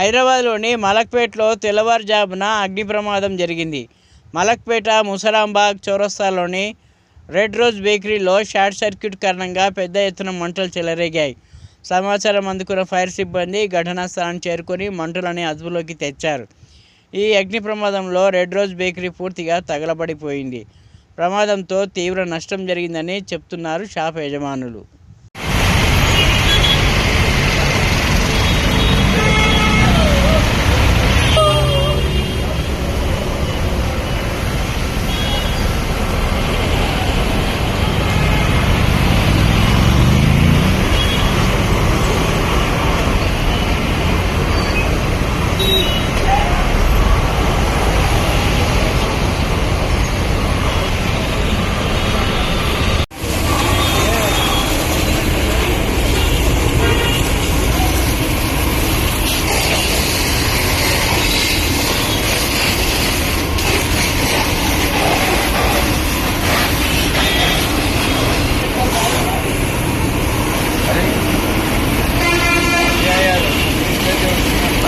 హైదరాబాద్లోని మలక్పేటలో తెల్లవారుజామున అగ్ని ప్రమాదం జరిగింది. మలక్పేట ముసరాంబాగ్ చౌరస్తాలోని రెడ్ రోజ్ బేకరీలో షార్ట్ సర్క్యూట్ కారణంగా పెద్ద ఎత్తున మంటలు చెలరేగాయి. సమాచారం అందుకున్న ఫైర్ సిబ్బంది ఘటనా స్థలాన్ని చేరుకొని మంటలని అదుపులోకి తెచ్చారు. ఈ అగ్ని ప్రమాదంలో రెడ్ రోజ్ బేకరీ పూర్తిగా తగలబడిపోయింది. ప్రమాదంతో తీవ్ర నష్టం జరిగిందని చెప్తున్నారు షాప్ యజమానులు.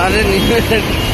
咋的你